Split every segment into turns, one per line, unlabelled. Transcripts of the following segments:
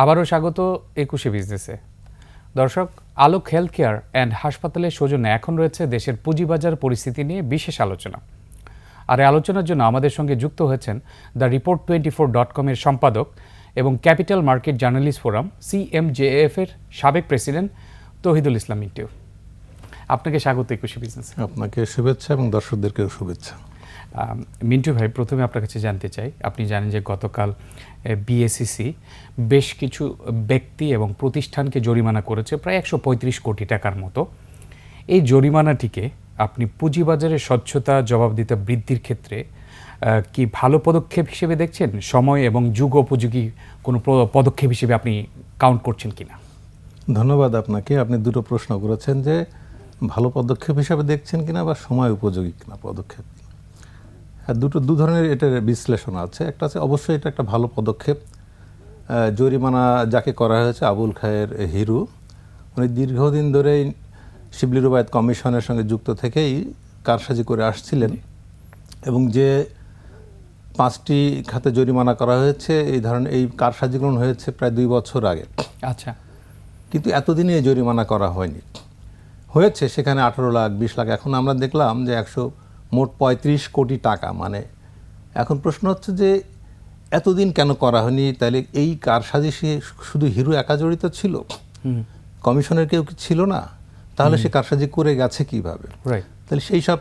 আবারও স্বাগত একুশে বিজনেসে। দর্শক, আলোক হেলথ কেয়ার অ্যান্ড হাসপাতালের সৌজন্যে এখন রয়েছে দেশের পুঁজিবাজার পরিস্থিতি নিয়ে বিশেষ আলোচনা। আর এই আলোচনার জন্য আমাদের সঙ্গে যুক্ত হয়েছেন the report twenty four dot কমের সম্পাদক এবং capital market journalist forum CMJF এর সাবেক প্রেসিডেন্ট তহিদুল ইসলাম মিন্টু আপনাকে স্বাগত একুশে বিজনেস।
আপনাকে শুভেচ্ছা এবং দর্শকদেরকেও শুভেচ্ছা।
মিন্টু ভাই, প্রথমে আপনার কাছে জানতে চাই। আপনি জানেন যে গতকাল বিএসসিসি বেশ কিছু ব্যক্তি এবং প্রতিষ্ঠানকে জরিমানা করেছে প্রায় একশো পঁয়ত্রিশ কোটি টাকার মতো। এই জরিমানাটিকে আপনি পুঁজিবাজারের স্বচ্ছতা, জবাবদিহিতা বৃদ্ধির ক্ষেত্রে কি ভালো পদক্ষেপ হিসেবে দেখছেন? সময় এবং যুগ উপযোগী কোনো পদক্ষেপ হিসেবে আপনি কাউন্ট করছেন কিনা?
ধন্যবাদ আপনাকে। আপনি দুটো প্রশ্ন করেছেন যে ভালো পদক্ষেপ হিসাবে দেখছেন কিনা বা সময় উপযোগী কিনা পদক্ষেপ? দুটো দু ধরনের এটার বিশ্লেষণ আছে। একটা আছে অবশ্যই এটা একটা ভালো পদক্ষেপ। জরিমানা যাকে করা হয়েছে আবুল খায়ের হিরু উনি দীর্ঘদিন ধরেই শিবলি রুবায়ত কমিশনের সঙ্গে যুক্ত থেকেই কারসাজি করে আসছিলেন এবং যে পাঁচটি খাতে জরিমানা করা হয়েছে এই ধরনের এই কারসাজিগুলো হয়েছে প্রায় দুই বছর আগে।
আচ্ছা।
কিন্তু এতদিনে এই জরিমানা করা হয়নি। হয়েছে সেখানে আঠারো লাখ বিশ লাখ এখন আমরা দেখলাম যে একশো মোট পঁয়ত্রিশ কোটি টাকা। মানে এখন প্রশ্ন হচ্ছে যে এতদিন কেন করা হয়নি? তাহলে এই কারসাজিশে শুধু হিরো একা জড়িত ছিল? কমিশনের কেউ কি ছিল না? তাহলে সে কারসাজি করে গেছে কীভাবে? তাহলে সেই সব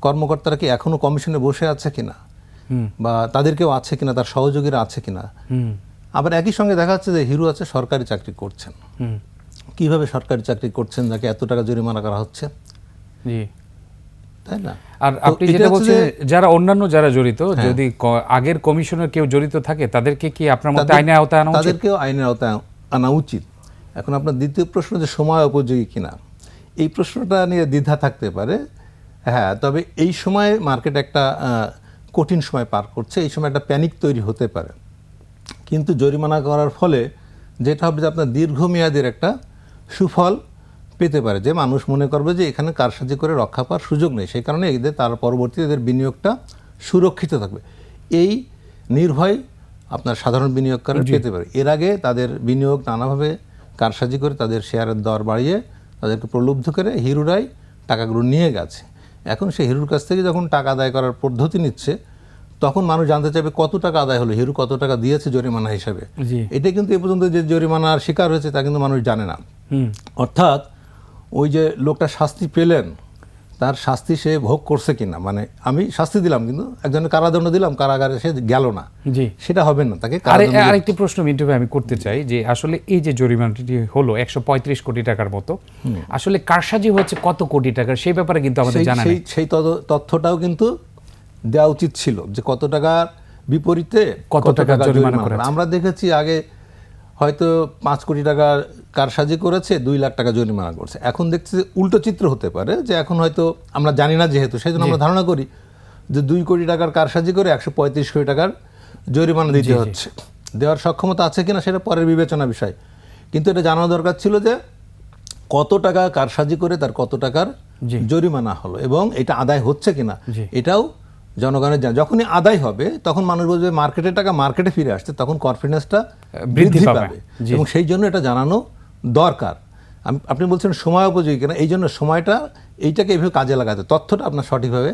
কর্মকর্তারা কি এখনও কমিশনে বসে আছে কিনা বা তাদের কেউ আছে কিনা তার সহযোগীরা আছে কিনা
হুম।
আবার একই সঙ্গে দেখা যাচ্ছে যে হিরো আছে সরকারি চাকরি করছেন।
হুম।
কীভাবে সরকারি চাকরি করছেন? যাকে এত টাকা জরিমানা করা হচ্ছে? তাই না?
আর আপনি যেটা বলছেন
হ্যাঁ।
যারা অন্যান্য যারা জড়িত যদি আগের কমিশনের কেউ জড়িত থাকে তাদেরকে কি আপনার মতে আইনের আওতায় আনা উচিত?
তাদেরকেও আইনের আওতায় আনা উচিত। এখন আপনার দ্বিতীয় প্রশ্ন যে সময় উপযোগী কিনা এই প্রশ্নটা নিয়ে দ্বিধা থাকতে পারে। হ্যাঁ তবে এই সময় মার্কেট একটা কঠিন সময় পার করছে এই সময় একটা প্যানিক তৈরি হতে পারে। কিন্তু জরিমানা করার ফলে যেটা হবে যে আপনার দীর্ঘমেয়াদের একটা সুফল পেতে পারে যে মানুষ মনে করবে যে এখানে কারসাজি করে রক্ষা পাওয়ার সুযোগ নেই। সেই কারণে এদের তার পরবর্তীতে এদের বিনিয়োগটা সুরক্ষিত থাকবে। এই নির্ভয় আপনার সাধারণ বিনিয়োগকারী পেতে পারে। এর আগে তাদের বিনিয়োগ নানাভাবে কারসাজি করে তাদের শেয়ারের দর বাড়িয়ে তাদেরকে প্রলুব্ধ করে হিরুরাই টাকাগুলো নিয়ে গেছে। এখন সেই হিরুর কাছ থেকে যখন টাকা আদায় করার পদ্ধতি নিচ্ছে তখন মানুষ জানতে চাইবে কত টাকা আদায় হলো হিরু কত টাকা দিয়েছে জরিমানা হিসাবে। এটা কিন্তু এ পর্যন্ত যে জরিমানার শিকার হয়েছে তা কিন্তু মানুষ জানে না। অর্থাৎ ওই যে লোকটা শাস্তি পেলেন তার শাস্তি সে ভোগ করছে কিনা? মানে আমি শাস্তি দিলাম কিন্তু একজনের কারাদণ্ড দিলাম কারাগারে সে গেল না।
জি।
সেটা হবে না তাকে
আরেকটি প্রশ্ন মিন্টু আমি করতে চাই যে আসলে এই যে জরিমানাটি হলো একশো পঁয়ত্রিশ কোটি টাকার মতো আসলে কারসাজি হচ্ছে কত কোটি টাকার সেই ব্যাপারে কিন্তু আমাদের
সেই
জানা
সেই সেই তথ্যটাও কিন্তু দেওয়া উচিত ছিল যে কত টাকার বিপরীতে
কত টাকা জরিমানা।
আমরা দেখেছি আগে হয়তো পাঁচ কোটি টাকার কারসাজি করেছে দুই লাখ টাকা জরিমানা করছে। এখন দেখছি যে উল্টো চিত্র হতে পারে যে এখন হয়তো আমরা জানি না যেহেতু সেই জন্য আমরা ধারণা করি যে দুই কোটি টাকার কারসাজি করে একশো পঁয়ত্রিশ কোটি টাকার জরিমানা দিতে হচ্ছে। দেওয়ার সক্ষমতা আছে কিনা সেটা পরের বিবেচনা বিষয়। কিন্তু এটা জানানো দরকার ছিল যে কত টাকা কারসাজি করে তার কত টাকার জরিমানা হলো এবং এটা আদায় হচ্ছে কিনা এটাও জনগণের যখনই আদায় হবে তখন মানুষ বলবে মার্কেটের টাকা মার্কেটে ফিরে আসছে। তখন কনফিডেন্সটা
বৃদ্ধি পাবে।
এবং সেই জন্য এটা জানানো দরকার। আমি আপনি বলছেন সময় উপযোগী কিনা এই জন্য সময়টা এইটাকে এইভাবে কাজে লাগাতে তথ্যটা আপনার সঠিকভাবে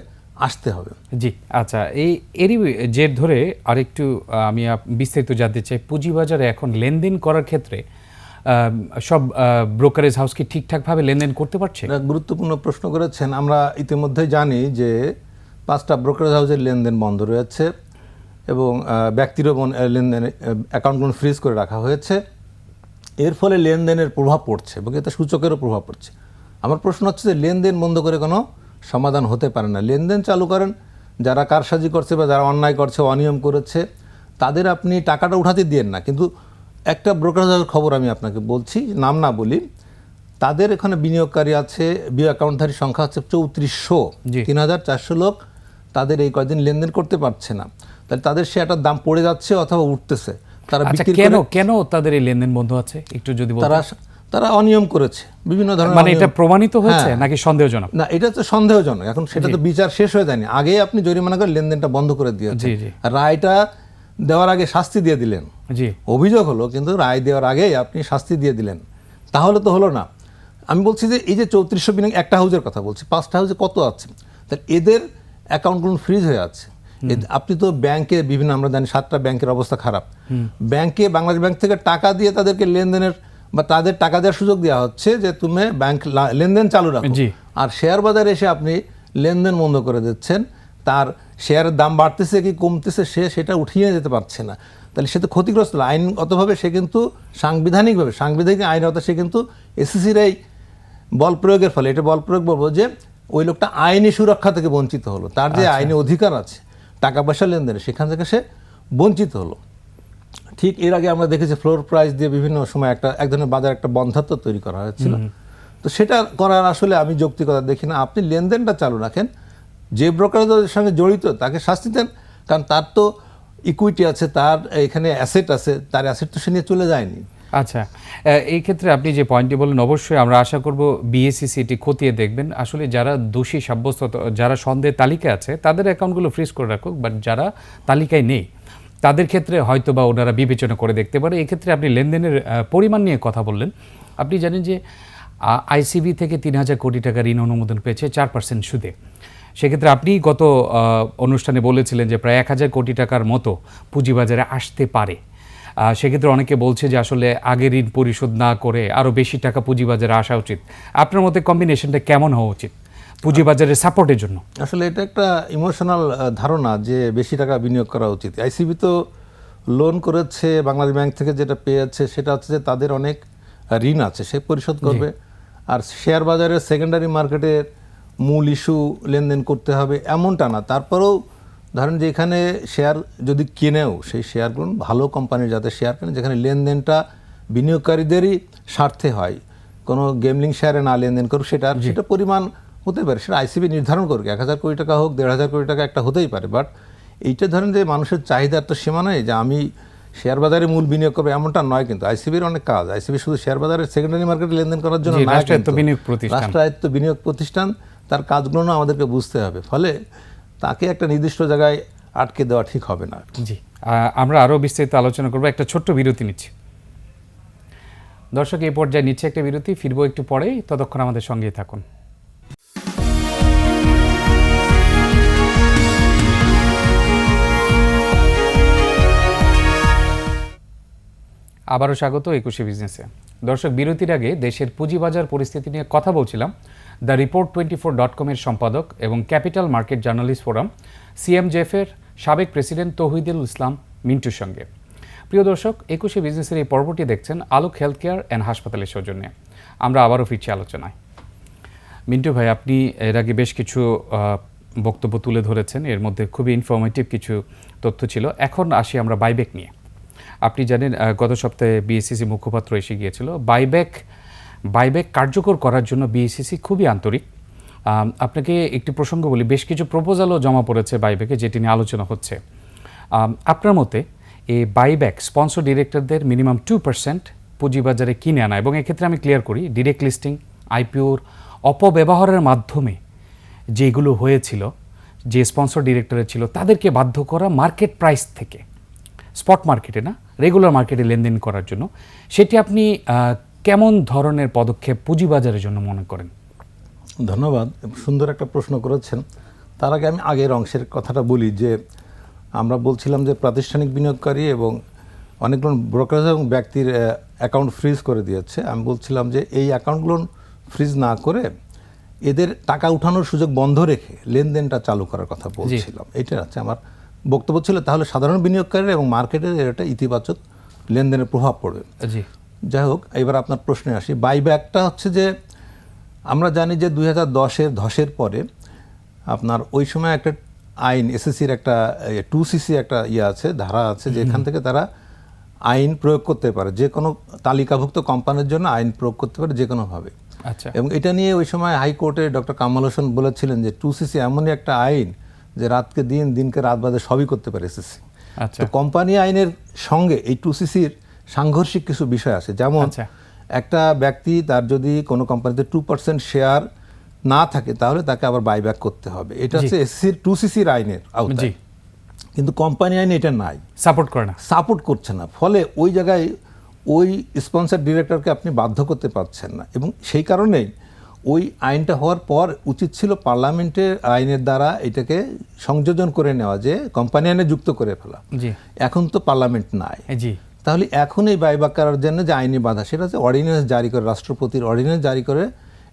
আসতে হবে।
জি আচ্ছা এই এরই জের ধরে আরেকটু আমি বিস্তারিত জানতে চাই। পুঁজিবাজারে এখন লেনদেন করার ক্ষেত্রে সব ব্রোকারেজ হাউস কি ঠিকঠাকভাবে লেনদেন করতে পারছে?
গুরুত্বপূর্ণ প্রশ্ন করেছেন। আমরা ইতিমধ্যেই জানি যে পাঁচটা ব্রোকারেজ হাউসের লেনদেন বন্ধ রয়েছে এবং ব্যক্তিরও আহ, লেনদেন অ্যাকাউন্টগুলো ফ্রিজ করে রাখা হয়েছে। এর ফলে লেনদেনের প্রভাব পড়ছে এবং এতে সূচকেরও প্রভাব পড়ছে। আমার প্রশ্ন হচ্ছে যে লেনদেন বন্ধ করে কোনো সমাধান হতে পারে না। লেনদেন চালু করেন যারা কারসাজি করছে বা যারা অন্যায় করছে অনিয়ম করেছে তাদের আপনি টাকাটা উঠাতে দিয়েন না। কিন্তু একটা ব্রোকারেজ খবর আমি আপনাকে বলছি নাম না বলি তাদের এখানে বিনিয়োগকারী আছে বিও অ্যাকাউন্টধারী সংখ্যা হচ্ছে চৌত্রিশশো। তিন হাজার চারশো লোক তাদের এই কয়দিন লেনদেন করতে পারছে না। তাহলে তাদের শেয়ারটার দাম পড়ে যাচ্ছে অথবা উঠতেছে। তারা
আচ্ছা
বিক্রি
কেন কেন তাদের এই লেনদেন বন্ধ আছে? একটু যদি
তারা তারা অনিয়ম করেছে। বিভিন্ন ধরনের
মানে এটা প্রমাণিত হয়েছে
হ্যাঁ।
নাকি সন্দেহজনক?
না এটা তো সন্দেহজনক। এখন সেটা তো বিচার শেষ হয়ে যায়নি। আগে আপনি জরিমানা করে লেনদেনটা বন্ধ করে দিয়েছেন। রায়টা দেওয়ার আগে শাস্তি দিয়ে দিলেন।
জি।
অভিযোগ হলো কিন্তু রায় দেওয়ার আগেই আপনি শাস্তি দিয়ে দিলেন। তাহলে তো হলো না। আমি বলছি যে এই যে চৌত্রিশশো বিনিয়োগ একটা হাউজের কথা বলছি পাঁচটা হাউজে কত আছে? তাহলে এদের অ্যাকাউন্টগুলো ফ্রিজ হয়ে আছে এদ- আপনি তো ব্যাংকে বিভিন্ন আমরা জানি সাতটা ব্যাংকের অবস্থা খারাপ। ব্যাংকে বাংলাদেশ ব্যাংক থেকে টাকা দিয়ে তাদেরকে লেনদেনের বা তাদের টাকা দেওয়ার সুযোগ দেওয়া হচ্ছে যে তুমি ব্যাংক লেনদেন চালু রাখো। আর শেয়ার বাজারে এসে আপনি লেনদেন বন্ধ করে দিচ্ছেন। তার শেয়ারের দাম বাড়তেছে কি কমতেছে সে সেটা উঠিয়ে যেতে পারছে না। তাহলে সে তো ক্ষতিগ্রস্ত। আইনগতভাবে সে কিন্তু সাংবিধানিকভাবে সাংবিধানিক আইনত সে কিন্তু এসএসসির এই বল প্রয়োগের ফলে এটা বল প্রয়োগ বলব যে ওই লোকটা আইনি সুরক্ষা থেকে বঞ্চিত হলো। তার যে আইনি অধিকার আছে টাকা পয়সা লেনদেনে সেখান থেকে সে বঞ্চিত হলো। ঠিক এর আগে আমরা দেখেছি ফ্লোর প্রাইস দিয়ে বিভিন্ন সময় একটা এক ধরনের বাজার একটা বন্ধাত্ব তৈরি করা হয়েছিল। তো সেটা করার আসলে আমি যৌক্তিকতা দেখি না। আপনি লেনদেনটা চালু রাখেন যে ব্রোকারেজের সঙ্গে জড়িত তাকে শাস্তি দেন। কারণ তার তো ইকুইটি আছে তার এখানে অ্যাসেট আছে তার অ্যাসেট তো সে নিয়ে চলে যায়নি।
আচ্ছা এই ক্ষেত্রে আপনি যে পয়েন্টটি বললেন, অবশ্যই আমরা আশা করব বিএসসিসি এটি খতিয়ে দেখবেন। আসলে যারা দোষী সাব্যস্ত, যারা সন্দেহ তালিকায় আছে, তাদের অ্যাকাউন্টগুলো ফ্রিজ করে রাখুক বাট যারা তালিকায় নেই, তাদের ক্ষেত্রে হয়তো বা ওনারা বিবেচনা করে দেখতে পারে। এক্ষেত্রে আপনি লেনদেনের পরিমাণ নিয়ে কথা বললেন। আপনি জানেন যে আইসিবি থেকে তিন হাজার কোটি টাকা ঋণ অনুমোদন পেয়েছে চার পার্সেন্ট সুদে। সেক্ষেত্রে আপনি গত অনুষ্ঠানে বলেছিলেন যে প্রায় এক হাজার কোটি টাকার মতো পুঁজিবাজারে আসতে পারে। সেক্ষেত্রে অনেকে বলছে যে আসলে আগে ঋণ পরিশোধ না করে আরও বেশি টাকা পুঁজিবাজারে আসা উচিত। আপনার মতে কম্বিনেশনটা কেমন হওয়া উচিত পুঁজিবাজারের সাপোর্টের জন্য?
আসলে এটা একটা ইমোশনাল ধারণা যে বেশি টাকা বিনিয়োগ করা উচিত। আইসিবি তো লোন করেছে বাংলাদেশ ব্যাংক থেকে যেটা পেয়েছে সেটা হচ্ছে যে তাদের অনেক ঋণ আছে সে পরিশোধ করবে। আর শেয়ার বাজারের সেকেন্ডারি মার্কেটের মূল ইস্যু লেনদেন করতে হবে এমনটা না। তারপরেও ধরেন যে এখানে শেয়ার যদি কেনেও সেই শেয়ারগুলো ভালো কোম্পানির যাতে শেয়ার কেনে যেখানে লেনদেনটা বিনিয়োগকারীদেরই স্বার্থে হয় কোনো গেমলিং শেয়ারে না লেনদেন করুক সেটা সেটা পরিমাণ হতে পারে সেটা আইসিবি নির্ধারণ করুক এক হাজার কোটি টাকা হোক দেড় হাজার কোটি টাকা একটা হতেই পারে বাট এইটা ধরেন যে মানুষের চাহিদার তো সীমা নেই যে আমি শেয়ার বাজারে মূল বিনিয়োগ করব এমনটা নয় কিন্তু আইসিবির অনেক কাজ আইসিবি শুধু শেয়ার বাজারের সেকেন্ডারি মার্কেটে লেনদেন করার জন্য
রাষ্ট্রায়ত্ত বিনিয়োগ প্রতিষ্ঠান।
রাষ্ট্রায়ত্ত বিনিয়োগ প্রতিষ্ঠান তার কাজগুলো আমাদেরকে বুঝতে হবে ফলে তাকে একটা নির্দিষ্ট জায়গায় আটকে দেওয়া ঠিক হবে না।
জি আমরা আরও বিস্তারিত আলোচনা করব। একটা ছোট্ট বিরতি নিচ্ছি। দর্শক, এই পর্যায়ে নিচ্ছে একটা বিরতি, ফিরবো একটু পরেই। ততক্ষণ আমাদের সঙ্গেই থাকুন। আবারও স্বাগত একুশে বিজনেসে। দর্শক, বিরতির আগে দেশের পুঁজিবাজার পরিস্থিতি নিয়ে কথা বলছিলাম। The report twenty four dot কমের সম্পাদক এবং ক্যাপিটাল মার্কেট জার্নালিস্ট ফোরাম সিএমজেফের সাবেক প্রেসিডেন্ট তৌহিদুল ইসলাম মিন্টুর সঙ্গে। প্রিয় দর্শক, একুশে বিজনেসের এই পর্বটি দেখছেন আলোক হেলথ কেয়ার অ্যান্ড হাসপাতালের সৌজন্যে। আমরা আবারও ফিরছি আলোচনায়। মিন্টু ভাই, আপনি এর আগে বেশ কিছু বক্তব্য তুলে ধরেছেন। এর মধ্যে খুবই ইনফরমেটিভ কিছু তথ্য ছিল। এখন আসি আমরা বাইব্যাক নিয়ে। আপনি জানেন গত সপ্তাহে বিএসসিসি মুখপাত্র এসে গিয়েছিল। বাইব্যাক বাইব্যাক কার্যকর করার জন্য বিএসসিসি খুবই আন্তরিক। আপনাকে একটি প্রসঙ্গ বলি, বেশ কিছু প্রপোজালও জমা পড়েছে বাইব্যাকে যেটি নিয়ে আলোচনা হচ্ছে। আপনার মতে এই বাইব্যাক স্পন্সর ডিরেক্টরদের মিনিমাম টু পার্সেন্ট পুঁজিবাজারে কিনে আনা এবং এক্ষেত্রে আমি ক্লিয়ার করি ডিরেক্ট লিস্টিং আইপিওর অপব্যবহারের মাধ্যমে যেগুলো হয়েছিল, যে স্পন্সর ডিরেক্টরের ছিল, তাদেরকে বাধ্য করা মার্কেট প্রাইস থেকে স্পট মার্কেটে না রেগুলার মার্কেটে লেনদেন করার জন্য। সেটি আপনি কেমন ধরনের পদক্ষেপ পুঁজিবাজারের জন্য মনে করেন?
ধন্যবাদ সুন্দর একটা প্রশ্ন করেছেন। তার আগে আমি আগের অংশের কথাটা বলি যে আমরা বলছিলাম যে প্রাতিষ্ঠানিক বিনিয়োগকারী এবং অনেকগুলো ব্রোকারেজ এবং ব্যক্তির অ্যাকাউন্ট ফ্রিজ করে দিয়েছে। আমি বলছিলাম যে এই অ্যাকাউন্টগুলো ফ্রিজ না করে এদের টাকা উঠানোর সুযোগ বন্ধ রেখে লেনদেনটা চালু করার কথা বলছিলাম। এটা হচ্ছে আমার বক্তব্য ছিল তাহলে সাধারণ বিনিয়োগকারীরা এবং মার্কেটের এটা ইতিবাচক লেনদেনের প্রভাব পড়বে।
জি।
যাই হোক এবার আপনার প্রশ্নে আসি। বাইব্যাকটা হচ্ছে যে আমরা জানি যে দুই হাজার দশের ধসের পরে আপনার ওই সময় একটা আইন এসএসসির একটা টু সিসি একটা ইয়ে আছে ধারা আছে যেখান থেকে তারা আইন প্রয়োগ করতে পারে। যে কোনো তালিকাভুক্ত কোম্পানির জন্য আইন প্রয়োগ করতে পারে যে কোনোভাবে।
আচ্ছা।
এবং এটা নিয়ে ওই সময় হাইকোর্টে ডক্টর কামাল হোসেন বলেছিলেন যে টু সিসি এমনই একটা আইন যে রাতকে দিন দিনকে রাত বাদে সবই করতে পারে এসএসসি
আচ্ছা।
কোম্পানি আইনের সঙ্গে এই টু সিসির সাংঘর্ষিক কিছু বিষয় আছে। যেমন
আচ্ছা।
একটা ব্যক্তি তার যদি কোনো কোম্পানিতে টু পার্সেন্ট শেয়ার না থাকে তাহলে তাকে আবার বাইব্যাক করতে হবে। এটা হচ্ছে এসসির টু সিসির আইনের আওতায়। কিন্তু কোম্পানি আইনে এটা নাই।
সাপোর্ট করে না।
সাপোর্ট করছে না। ফলে ওই জায়গায় ওই স্পন্সর ডিরেক্টরকে আপনি বাধ্য করতে পারছেন না। এবং সেই কারণেই ওই আইনটা হওয়ার পর উচিত ছিল পার্লামেন্টের আইনের দ্বারা এটাকে সংযোজন করে নেওয়া যে কোম্পানি আইনে যুক্ত করে ফেলা।
জি।
এখন তো পার্লামেন্ট নাই।
জি।
তাহলে এখন এই বাইবাক করার জন্য যে আইনি বাধা সেটা হচ্ছে অর্ডিন্যান্স জারি করে রাষ্ট্রপতির অর্ডিন্যান্স জারি করে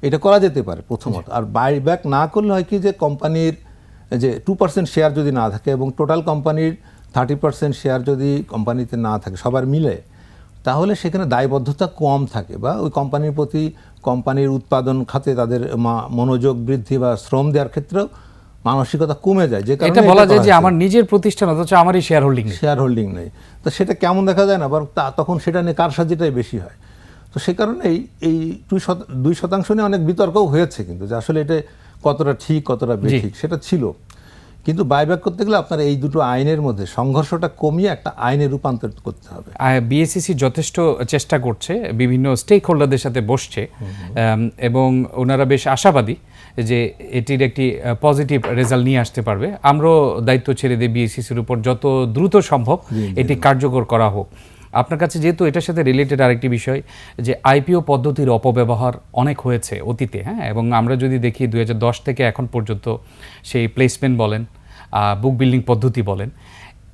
এটা করা যেতে পারে প্রথমত। আর বাইব্যাক না করলে হয় কি যে কোম্পানির যে টু পার্সেন্ট শেয়ার যদি না থাকে এবং টোটাল কোম্পানির থার্টি পার্সেন্ট শেয়ার যদি কোম্পানিতে না থাকে সবার মিলে তাহলে সেখানে দায়বদ্ধতা কম থাকে বা ওই কোম্পানির প্রতি কোম্পানির উৎপাদন খাতে তাদের মনোযোগ বৃদ্ধি বা শ্রম দেওয়ার ক্ষেত্রেও মানসিকতা কমে যায় যে কারণে
এটা বলা যায় যে আমার নিজের প্রতিষ্ঠান অথচ আমারই শেয়ার হোল্ডিং
শেয়ার হোল্ডিং নেই। তো সেটা কেমন দেখা যায় না বরং তা- তখন সেটা নিয়ে কারসাজিটাই বেশি হয়। তো সে কারণেই এই দুই দুই শতাংশ নিয়ে অনেক বিতর্কও হয়েছে কিন্তু যে আসলে এটা কতটা ঠিক কতটা বেঠিক সেটা ছিল। কিন্তু বাইব্যাক করতে গেলে আপনার এই দুটো আইনের মধ্যে সংঘর্ষটা কমিয়ে একটা আইনে রূপান্তর করতে হবে।
বিএসিসি যথেষ্ট চেষ্টা করছে বিভিন্ন স্টেক হোল্ডারদের সাথে বসছে এবং ওনারা বেশ আশাবাদী যে এটির একটি পজিটিভ রেজাল্ট নিয়ে আসতে পারবে। আমরাও দায়িত্ব ছেড়ে দিই বিএসিসির উপর যত দ্রুত সম্ভব এটি কার্যকর করা হোক। আপনার কাছে যেহেতু এটার সাথে রিলেটেড আরেকটি বিষয়, যে আইপিও পদ্ধতির অপব্যবহার অনেক হয়েছে অতীতে হ্যাঁ? এবং আমরা যদি দেখি দু হাজার দশ থেকে এখন পর্যন্ত সেই প্লেসমেন্ট বলেন বুক বিল্ডিং পদ্ধতি বলেন,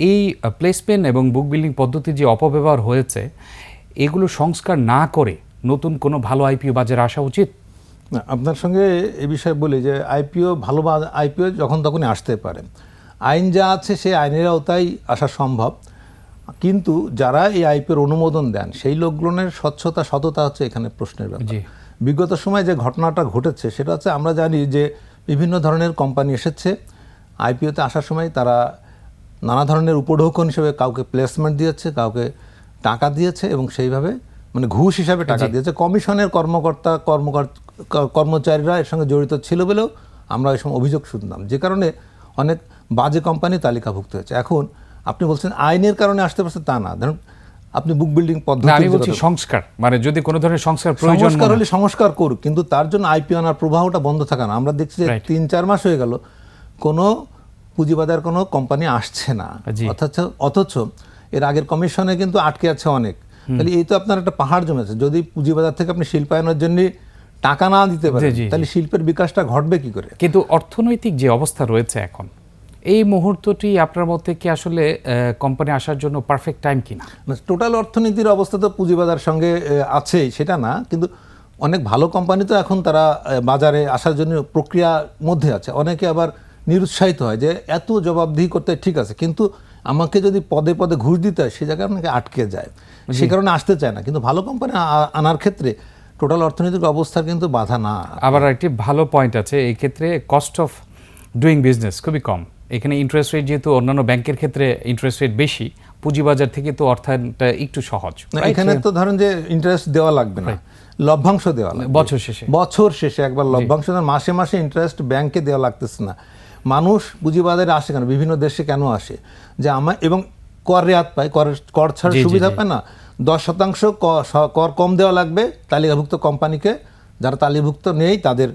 এই প্লেসমেন্ট এবং বুক বিল্ডিং পদ্ধতির যে অপব্যবহার হয়েছে, এগুলো সংস্কার না করে নতুন কোনো ভালো আইপিও বাজারে আসা উচিত?
আপনার সঙ্গে এ বিষয়ে বলি যে আইপিও ভালো আইপিও যখন তখনই আসতে পারে। আইন যা আছে সেই আইনের আওতায় আসা সম্ভব। কিন্তু যারা এই আইপিওর অনুমোদন দেন সেই লোকগুলোর স্বচ্ছতা সততা হচ্ছে এখানে প্রশ্নের ব্যাপার।
জি।
বিগত সময় যে ঘটনাটা ঘটেছে সেটা হচ্ছে আমরা জানি যে বিভিন্ন ধরনের কোম্পানি এসেছে আইপিওতে আসার সময় তারা নানা ধরনের উপঢৌকন হিসেবে কাউকে প্লেসমেন্ট দিয়েছে কাউকে টাকা দিয়েছে এবং সেইভাবে মানে ঘুষ হিসাবে টাকা দিয়েছে। কমিশনের কর্মকর্তা কর্মকর কর্মচারীরা এর সঙ্গে জড়িত ছিল বলেও আমরা এই সময় অভিযোগ শুনতাম যে কারণে অনেক বাজে কোম্পানি তালিকাভুক্ত হয়েছে। এখন আপনি বলছেন আইনের কারণে আসতে পারছে তা না। ধরুন আপনি বুক বিল্ডিং পদ্ধতি
আমি বলছি সংস্কার। মানে যদি কোনো ধরনের সংস্কার প্রয়োজন
সংস্কার হলে সংস্কার করুক কিন্তু তার জন্য আইপিও আনার প্রবাহটা বন্ধ থাকা না। আমরা দেখছি যে তিন চার মাস হয়ে গেল কোনো পুঁজিবাজার কোনো কোম্পানি আসছে না। অথচ অথচ এর আগের কমিশনে কিন্তু আটকে আছে অনেক। তাহলে এই তো আপনার একটা পাহাড় জমেছে। যদি পুঁজিবাজার থেকে আপনি শিল্পায়নের জন্য টাকা না দিতে পারেন তাহলে শিল্পের বিকাশটা ঘটবে কি করে?
কিন্তু অর্থনৈতিক যে অবস্থা রয়েছে এখন এই মুহূর্তটি আপনার মতে কি আসলে কোম্পানি আসার জন্য পারফেক্ট টাইম কিনা?
টোটাল অর্থনীতির অবস্থা তো পুঁজিবাজার সঙ্গে আছেই সেটা না কিন্তু অনেক ভালো কোম্পানি তো এখন তারা বাজারে আসার জন্য প্রক্রিয়ার মধ্যে আছে। অনেকে আবার নিরুৎসাহিত হয় যে এত জবাবদিহি করতে ঠিক আছে কিন্তু আমাকে যদি পদে পদে ঘুষ দিতে হয় সে জায়গায় আপনাকে আটকে যায়। সে কারণে আসতে চায় না কিন্তু ভালো কোম্পানি আনার ক্ষেত্রে টোটাল অর্থনৈতিক অবস্থার কিন্তু বাধা না।
আবার একটি ভালো পয়েন্ট আছে এই ক্ষেত্রে কস্ট অফ ডুইং বিজনেস খুবই কম। এখানে ইন্টারেস্ট রেট যেহেতু অন্যান্য ব্যাংকের ক্ষেত্রে ইন্টারেস্ট রেট বেশি পুঁজিবাজার থেকে তো অর্থায়নটা একটু সহজ
এখানে তো ধরেন যে ইন্টারেস্ট দেওয়া লাগবে না লভ্যাংশ দেওয়া লাগবে।
বছর শেষে।
বছর শেষে একবার লভ্যাংশ মাসে মাসে ইন্টারেস্ট ব্যাংকে দেওয়া লাগতেছে না। মানুষ পুঁজিবাজারে আসে কেন? বিভিন্ন দেশে কেন আসে? যে আমার এবং কর রেয়াত পায় কর কর ছাড়
জি, জি,
সুবিধা পায় না। দশ শতাংশ কর কম দেওয়া লাগবে তালিকাভুক্ত কোম্পানিকে যারা তালিকাভুক্ত নেই তাদের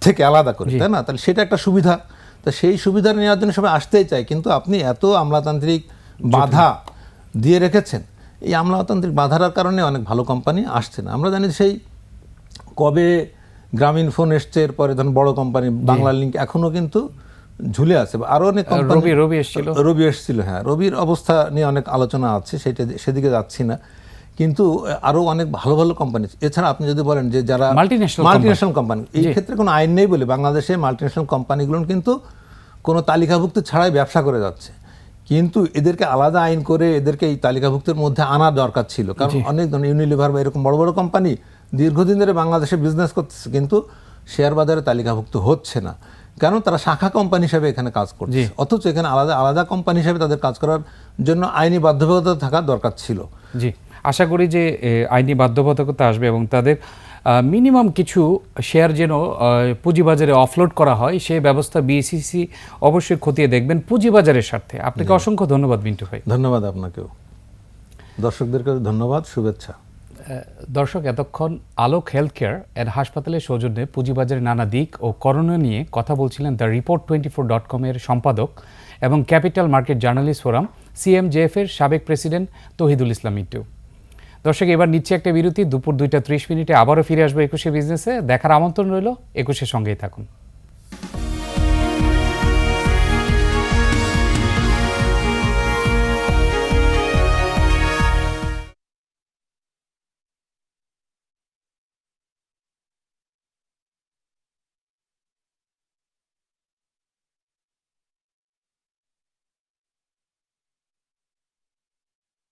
থেকে আলাদা করে তাই না? তাহলে সেটা একটা সুবিধা। তো সেই সুবিধা নেওয়ার জন্য সবাই আসতেই চায়। কিন্তু আপনি এত আমলাতান্ত্রিক বাধা দিয়ে রেখেছেন। এই আমলাতান্ত্রিক বাধার কারণে অনেক ভালো কোম্পানি আসছে না। আমরা জানি সেই কবে গ্রামীণ ফোন এসছে এরপরে ধরুন বড় কোম্পানি বাংলা লিঙ্ক এখনও কিন্তু ঝুলে আছে। আরও অনেক কোম্পানি
রবি রবি এসেছিল।
রবি এসেছিল হ্যাঁ। রবির অবস্থা নিয়ে অনেক আলোচনা আছে সেটা সেদিকে যাচ্ছি না। কিন্তু আরও অনেক ভালো ভালো কোম্পানি এছাড়া আপনি যদি বলেন যে যারা
Multinational
মাল্টিনেশনাল কোম্পানি এই ক্ষেত্রে কোনো আইন নেই বলে বাংলাদেশে মাল্টিনেশনাল কোম্পানিগুলো কিন্তু কোনো তালিকাভুক্ত ছাড়াই ব্যবসা করে যাচ্ছে। কিন্তু এদেরকে আলাদা আইন করে এদেরকে এই তালিকাভুক্তের মধ্যে আনা দরকার ছিল। কারণ অনেক ধরনের ইউনিলিভার বা এরকম বড় বড় কোম্পানি দীর্ঘদিন ধরে বাংলাদেশে বিজনেস করতেছে কিন্তু শেয়ার বাজারে তালিকাভুক্ত হচ্ছে না। কেন? তারা শাখা কোম্পানি হিসেবে এখানে কাজ করছে। অথচ এখানে আলাদা আলাদা কোম্পানি হিসেবে তাদের কাজ করার জন্য আইনি বাধ্যবাধকতা থাকা দরকার ছিল।
আশা করি যে আইনি বাধ্যবাধকতা আসবে এবং তাদের মিনিমাম কিছু শেয়ার যেন পুঁজিবাজারে অফলোড করা হয় সেই ব্যবস্থা বিএসিসি অবশ্যই খতিয়ে দেখবেন পুঁজিবাজারের স্বার্থে। আপনাকে অসংখ্য ধন্যবাদ মিন্টু ভাই।
ধন্যবাদ আপনাকেও। দর্শকদেরকে ধন্যবাদ শুভেচ্ছা।
দর্শক এতক্ষণ আলোক হেলথ কেয়ার এর হাসপাতালের সৌজন্যে পুঁজিবাজারের নানা দিক ও করণীয় নিয়ে কথা বলছিলেন the report twenty four dot কমের সম্পাদক এবং capital market journalist forum CMJF এর সাবেক প্রেসিডেন্ট তহিদুল ইসলাম মিন্টু। দর্শক, এবার নিচ্ছে একটা বিরতি। দুপুর দুইটা ত্রিশ মিনিটে আবারও ফিরে আসব একুশে বিজনেসে। দেখার আমন্ত্রণ রইল, একুশের সঙ্গেই থাকুন।